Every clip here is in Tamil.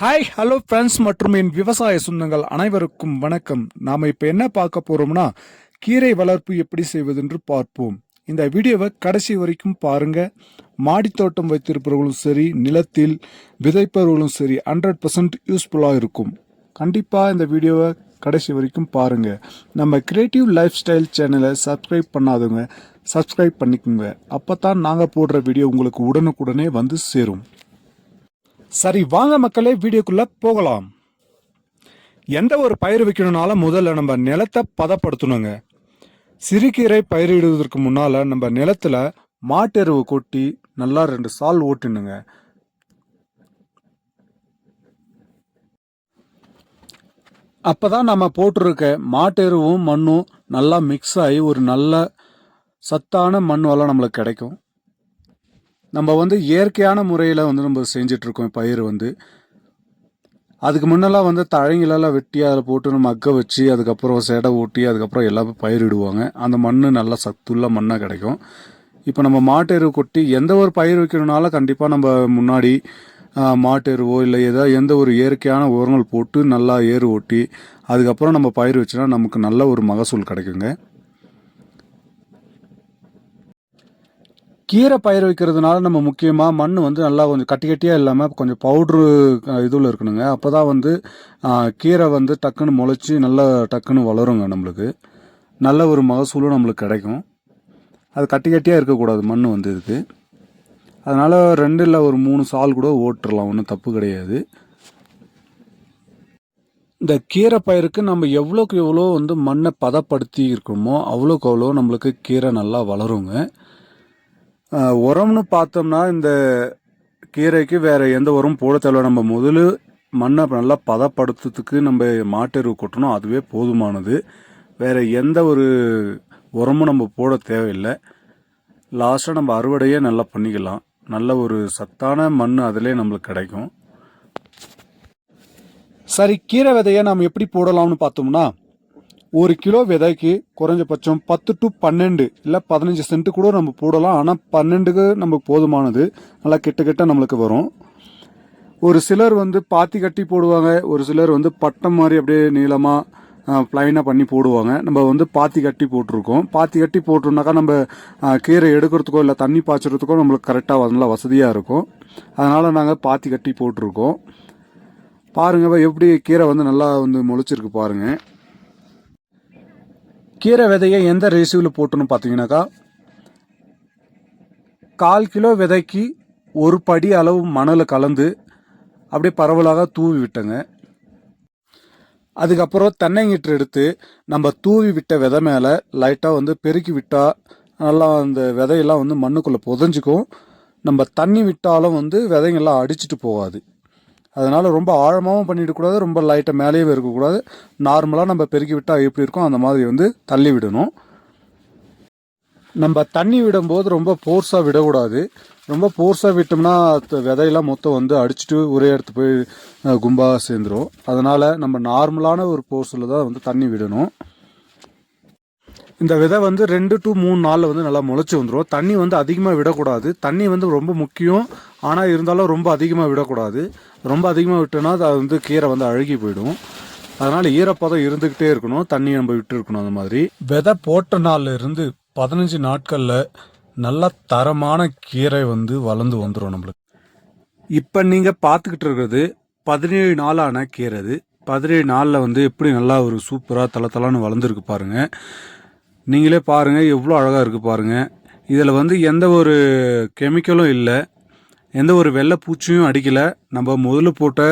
ஹாய் ஹலோ ஃப்ரெண்ட்ஸ் மற்றும் என் விவசாய சொந்தங்கள் அனைவருக்கும் வணக்கம். நாம் இப்போ என்ன பார்க்க போறோம்னா கீரை வளர்ப்பு எப்படி செய்வதென்று பார்ப்போம். இந்த வீடியோவை கடைசி வரைக்கும் பாருங்க. மாடித்தோட்டம் வைத்திருப்பவர்களும் சரி நிலத்தில் விதைப்பவர்களும் சரி ஹண்ட்ரட் பர்சன்ட் யூஸ்ஃபுல்லாக இருக்கும். கண்டிப்பாக இந்த வீடியோவை கடைசி வரைக்கும் பாருங்க. நம்ம கிரியேட்டிவ் லைஃப் ஸ்டைல் சேனலை சப்ஸ்கிரைப் பண்ணாதவங்க சப்ஸ்கிரைப் பண்ணிக்கோங்க. அப்போ தான் நாங்கள் போடுற வீடியோ உங்களுக்கு உடனுக்குடனே வந்து சேரும். சரி வாங்க மக்களே வீடியோக்குள்ள போகலாம். எந்த ஒரு பயிர் வைக்கணும்னாலும் முதல்ல நம்ம நிலத்தை பதப்படுத்தணுங்க. சிறுகீரை பயிரிடுவதற்கு முன்னால் நம்ம நிலத்துல மாட்டெருவு கொட்டி நல்லா ரெண்டு சால் ஓட்டினுங்க. அப்போ தான் நம்ம போட்டிருக்க மாட்டெருவும் மண்ணும் நல்லா மிக்ஸ் ஆகி ஒரு நல்ல சத்தான மண் வளம் நம்மளுக்கு கிடைக்கும். நம்ம வந்து இயற்கையான முறையில் வந்து நம்ம செஞ்சுட்டு இருக்கோம் பயிர் வந்து. அதுக்கு முன்னெல்லாம் வந்து தழைங்களெல்லாம் வெட்டி அதில் போட்டு நம்ம அக்க வச்சு அதுக்கப்புறம் செடை ஊட்டி அதுக்கப்புறம் எல்லாமே பயிரிடுவாங்க அந்த மண் நல்லா சத்துள்ள மண்ணாக கிடைக்கும். இப்போ நம்ம மாட்டெரு கொட்டி எந்த ஒரு பயிர் வைக்கணும்னாலும் கண்டிப்பாக நம்ம முன்னாடி மாட்டு மாட்டெருவோ இல்லை ஏதோ எந்த ஒரு இயற்கையான உரங்கள் போட்டு நல்லா ஏறு ஓட்டி அதுக்கப்புறம் நம்ம பயிர் வச்சோன்னா நமக்கு நல்ல ஒரு மகசூல் கிடைக்குங்க. கீரை பயிர் வைக்கிறதுனால நம்ம முக்கியமாக மண் வந்து நல்லா கொஞ்சம் கட்டி கட்டியாக இல்லாமல் கொஞ்சம் பவுட்ரு இதுவில் இருக்கணுங்க. அப்போ தான் வந்து கீரை வந்து டக்குன்னு முளைச்சி நல்லா டக்குன்னு வளருங்க நம்மளுக்கு. நல்ல ஒரு மகசூலும் நம்மளுக்கு கிடைக்கும். அது கட்டி கட்டியாக இருக்கக்கூடாது மண் வந்து இதுக்கு. அதனால் ரெண்டு இல்லை ஒரு மூணு சால் கூட ஓட்டுறலாம் ஒன்றும் தப்பு கிடையாது. இந்த கீரை பயிருக்கு நம்ம எவ்வளோக்கு எவ்வளோ வந்து மண்ணை பதப்படுத்தி இருக்கோமோ அவ்வளோக்கு அவ்வளோ நம்மளுக்கு கீரை நல்லா வளருங்க. உரம்னு பார்த்தோம்னா இந்த கீரைக்கு வேற எந்த உரம் போட தேவையில்ல. நம்ம முதல்ல மண்ணை நல்லா பதப்படுத்துறதுக்கு நம்ம மாட்டெரு கொட்டணும். அதுவே போதுமானது. வேற எந்த ஒரு உரமும் நம்ம போட தேவையில்லை. லாஸ்ட்டாக நம்ம அறுவடையே நல்லா பண்ணிக்கலாம். நல்ல ஒரு சத்தான மண் அதிலே நம்மளுக்கு கிடைக்கும். சரி கீரை விதையை நாம் எப்படி போடலாம்னு பார்த்தோம்னா ஒரு கிலோ விதைக்கு குறைஞ்சபட்சம் பத்து டு பன்னெண்டு இல்லை பதினஞ்சு சென்ட் கூட நம்ம போடலாம். ஆனால் பன்னெண்டுக்கு நமக்கு போதுமானது. நல்லா கிட்ட கிட்ட நம்மளுக்கு வரும். ஒரு சிலர் வந்து பாத்தி கட்டி போடுவாங்க. ஒரு சிலர் வந்து பட்டம் மாதிரி அப்படியே நீளமாக ப்ளைனாக பண்ணி போடுவாங்க. நம்ம வந்து பாத்தி கட்டி போட்டிருக்கோம். பாத்தி கட்டி போட்டோம்னாக்கா நம்ம கீரை எடுக்கிறதுக்கோ இல்லை தண்ணி பாய்ச்சறதுக்கோ நம்மளுக்கு கரெக்டாக நல்லா வசதியாக இருக்கும். அதனால் நாங்கள் பாத்தி கட்டி போட்டிருக்கோம். பாருங்க எப்படி கீரை வந்து நல்லா வந்து முளைச்சிருக்கு பாருங்கள் கீரை விதையை எந்த ரேஷியோவில் போட்டணும் பார்த்தீங்கன்னாக்கா கால் கிலோ விதைக்கு ஒரு படி அளவு மணலை கலந்து அப்படியே பரவலாக தூவி விட்டங்க. அதுக்கப்புறம் தென்னைங்கீற்று எடுத்து நம்ம தூவி விட்ட விதை மேலே லைட்டாக வந்து பெருக்கி விட்டால் நல்லா அந்த விதையெல்லாம் வந்து மண்ணுக்குள்ளே புதஞ்சிக்கும். நம்ம தண்ணி விட்டாலும் வந்து விதைங்கெல்லாம் அடிச்சிட்டு போகாது. அதனால் ரொம்ப ஆழமாகவும் பண்ணிடக்கூடாது ரொம்ப லைட்டாக மேலேயும் இருக்கக்கூடாது. நார்மலாக நம்ம பெருக்கி விட்டால் எப்படி இருக்கும் அந்த மாதிரி வந்து தள்ளி விடணும். நம்ம தண்ணி விடும்போது ரொம்ப ஃபோர்ஸாக விடக்கூடாது. ரொம்ப ஃபோர்ஸாக விட்டோம்னா விதையெல்லாம் மொத்தம் வந்து அடிச்சுட்டு ஒரே இடத்து போய் கும்பாக சேர்ந்துடும் சேர்ந்துரும். நம்ம நார்மலான ஒரு ஃபோர்ஸில் தான் வந்து தண்ணி விடணும். இந்த விதை வந்து ரெண்டு டு மூணு நாளில் வந்து நல்லா முளைச்சி வந்துடும் தண்ணி வந்து அதிகமாக விடக்கூடாது. தண்ணி வந்து ரொம்ப முக்கியம். ஆனால் இருந்தாலும் ரொம்ப அதிகமாக விடக்கூடாது. ரொம்ப அதிகமாக விட்டோன்னா அது வந்து கீரை வந்து அழுகி போயிடும். அதனால் ஈரப்பதம் இருந்துக்கிட்டே இருக்கணும். தண்ணி நம்ம விட்டு இருக்கணும் அந்த மாதிரி. விதை போட்ட நாள்ல இருந்து பதினஞ்சு நாட்களில் நல்ல தரமான கீரை வந்து வளர்ந்து வந்துடும் நம்மளுக்கு. இப்போ நீங்கள் பார்த்துக்கிட்டு இருக்கிறது பதினேழு நாளான கீரை அது. பதினேழு நாளில் வந்து எப்படி நல்லா ஒரு சூப்பராக தலை தலான்னு வளர்ந்துருக்கு பாருங்க. நீங்களே பாருங்கள் எவ்வளோ அழகாக இருக்குது பாருங்கள் இதில் வந்து எந்த ஒரு கெமிக்கலும் இல்லை. எந்த ஒரு வெள்ளை பூச்சியும் அடிக்கலை. நம்ம முதல்ல போட்ட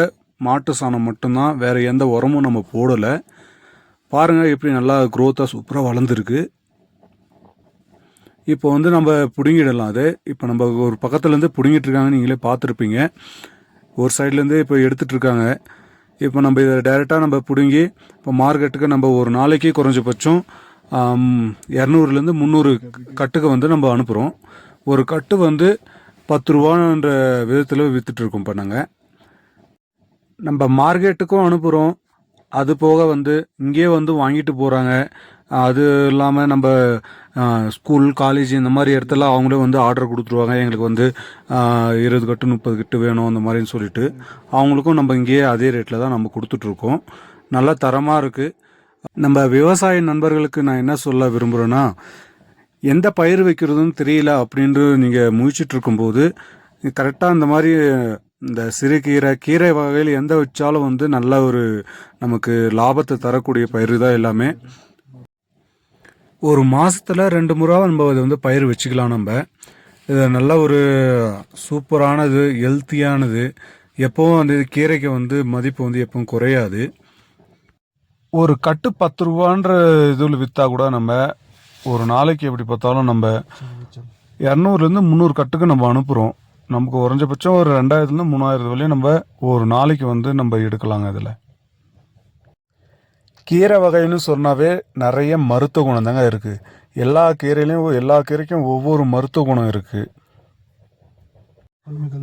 மாட்டு சாணம் மட்டும்தான் வேறு எந்த உரமும் நம்ம போடலை. பாருங்கள் எப்படி நல்லா க்ரோத்தாக சூப்பராக வளர்ந்துருக்கு. இப்போ வந்து நம்ம பிடுங்கிடலாம் அது. இப்போ நம்ம ஒரு பக்கத்துலேருந்து பிடுங்கிட்டுருக்காங்க நீங்களே பார்த்துருப்பீங்க. ஒரு சைட்லேருந்து இப்போ எடுத்துகிட்ருக்காங்க இப்போ நம்ம இதை டைரெக்டாக நம்ம பிடுங்கி இப்போ மார்க்கெட்டுக்கு நம்ம ஒரு நாளைக்கு குறைஞ்சபட்சம் இரநூறுலேருந்து முந்நூறு கட்டுக்கு வந்து நம்ம அனுப்புகிறோம் ஒரு கட்டு வந்து பத்து ரூபான்ற விதத்தில் வித்துட்டு இப்போ நாங்கள் நம்ம மார்க்கெட்டுக்கும் அனுப்புகிறோம் அது போக வந்து இங்கேயே வந்து வாங்கிட்டு போகிறாங்க அது இல்லாமல் நம்ம ஸ்கூல் காலேஜ் இந்த மாதிரி இடத்துல அவங்களே வந்து ஆர்டர் கொடுத்துருவாங்க. எங்களுக்கு வந்து இருபது கட்டு முப்பது கட்டு வேணும் அந்த மாதிரின்னு சொல்லிட்டு அவங்களுக்கும் நம்ம இங்கேயே அதே ரேட்டில் தான் நம்ம கொடுத்துட்ருக்கோம் நல்லா தரமாக இருக்குது நம்ம விவசாய நண்பர்களுக்கு நான் என்ன சொல்ல விரும்புகிறேன்னா எந்த பயிர் வைக்கிறதுன்னு தெரியல அப்படின்ட்டு நீங்கள் முயற்சிட்டு இருக்கும்போது கரெக்டாக அந்த மாதிரி இந்த சிறுகீரை கீரை வகையில் எந்த வச்சாலும் வந்து நல்ல ஒரு நமக்கு லாபத்தை தரக்கூடிய பயிர் தான் எல்லாமே. ஒரு மாதத்தில் ரெண்டு முறை நம்ம அதை வந்து பயிர் வச்சுக்கலாம் நம்ம. இது நல்ல ஒரு சூப்பரானது ஹெல்த்தியானது எப்போவும் அந்த கீரைக்கு வந்து மதிப்பு வந்து எப்பவும் குறையாது. ஒரு கட்டு பத்து ரூபான்ற இதில் விற்றா கூட நம்ம ஒரு நாளைக்கு எப்படி பார்த்தாலும் நம்ம இரநூறுலேருந்து முந்நூறு கட்டுக்கு நம்ம அனுப்புகிறோம் நமக்கு குறைஞ்சபட்சம் ஒரு ரெண்டாயிரத்துலேருந்து மூணாயிரத்து வரையும் நம்ம ஒரு நாளைக்கு வந்து நம்ம எடுக்கலாங்க இதில். கீரை வகைன்னு சொன்னாவே நிறைய மருத்துவ குணம் தாங்க இருக்குது எல்லா கீரையிலையும் எல்லா கீரைக்கும் ஒவ்வொரு மருத்துவ குணம் இருக்குது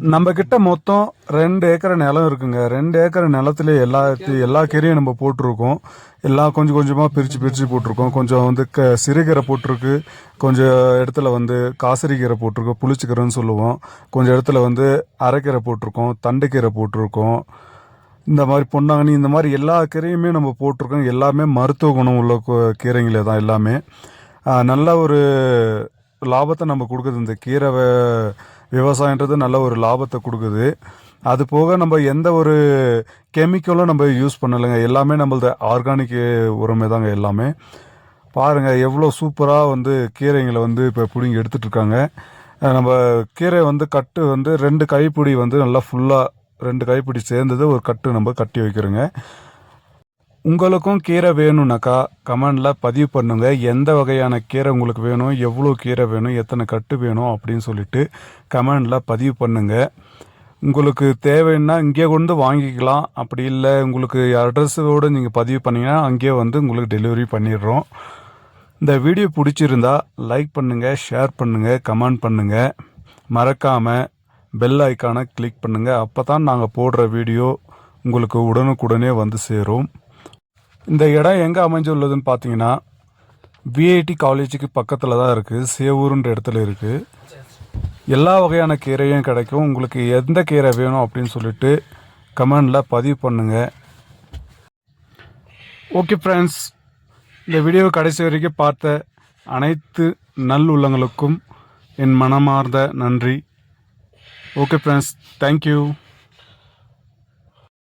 நம்ம கிட்ட மொத்தம் ரெண்டு ஏக்கர் நிலம் இருக்குங்க. ரெண்டு ஏக்கர் நிலத்துல எல்லா எல்லா கீரையும் நம்ம போட்டிருக்கோம். எல்லாம் கொஞ்சம் கொஞ்சமாக பிரித்து பிரித்து போட்டிருக்கோம். கொஞ்சம் வந்து க சிறுகீரை போட்டிருக்கு. கொஞ்சம் இடத்துல வந்து காசரிக்கீரை போட்டிருக்கோம். புளிச்சக்கீரைன்னு சொல்லுவோம். கொஞ்சம் இடத்துல வந்து அரைக்கீரை போட்டிருக்கோம். தண்டுக்கீரை போட்டிருக்கோம். இந்த மாதிரி பொன்னாங்கண்ணி இந்த மாதிரி எல்லா கீரையுமே நம்ம போட்டிருக்கோம். எல்லாமே மருத்துவ குணம் உள்ள கு- கீரைங்களே தான் எல்லாமே. நல்ல ஒரு லாபத்தை நம்ம கொடுக்குது. இந்த கீரை விவசாயன்றது நல்ல ஒரு லாபத்தை கொடுக்குது. அது போக நம்ம எந்த ஒரு கெமிக்கலும் நம்ம யூஸ் பண்ணலைங்க. எல்லாமே நம்மளது ஆர்கானிக் உரமே தாங்க எல்லாமே. பாருங்கள் எவ்வளோ சூப்பராக வந்து கீரைங்களை வந்து இப்போ பிடிங்கி எடுத்துகிட்ருக்காங்க நம்ம கீரை வந்து கட்டு வந்து ரெண்டு கைப்பிடி வந்து நல்லா ஃபுல்லாக ரெண்டு கைப்பிடி சேர்ந்தது ஒரு கட்டு நம்ம கட்டி வைக்கிறோங்க. உங்களுக்கும் கீரை வேணும்னாக்கா கமெண்டில் பதிவு பண்ணுங்க. எந்த வகையான கீரை உங்களுக்கு வேணும் எவ்வளோ கீரை வேணும் எத்தனை கட்டு வேணும் அப்படின்னு சொல்லிட்டு கமெண்டில் பதிவு பண்ணுங்க. உங்களுக்கு தேவைன்னா இங்கே கொண்டு வாங்கிக்கலாம். அப்படி இல்லை உங்களுக்கு அட்ரஸோடு நீங்கள் பதிவு பண்ணிங்கன்னா அங்கேயே வந்து உங்களுக்கு டெலிவரி பண்ணிடுறோம். இந்த வீடியோ பிடிச்சிருந்தா லைக் பண்ணுங்கள் ஷேர் பண்ணுங்கள் கமெண்ட் பண்ணுங்கள் மறக்காமல் பெல் ஐக்கானை கிளிக் பண்ணுங்கள் அப்போ தான் நாங்கள் போடுற வீடியோ உங்களுக்கு உடனுக்குடனே வந்து சேரும். இந்த இடம் எங்கே அமைஞ்சுள்ளதுன்னு பார்த்தீங்கன்னா விஐடி காலேஜுக்கு பக்கத்தில் தான் இருக்குது சேவூருன்ற இடத்துல இருக்குது எல்லா வகையான கீரையும் கிடைக்கும். உங்களுக்கு எந்த கீரை வேணும் அப்படின்னு சொல்லிட்டு கமெண்டில் பதிவு பண்ணுங்கள் ஓகே ஃப்ரெண்ட்ஸ் இந்த வீடியோ கடைசி வரைக்கும் பார்த்த அனைத்து நல் உள்ளங்களுக்கும் என் மனமார்ந்த நன்றி. Okay friends thank you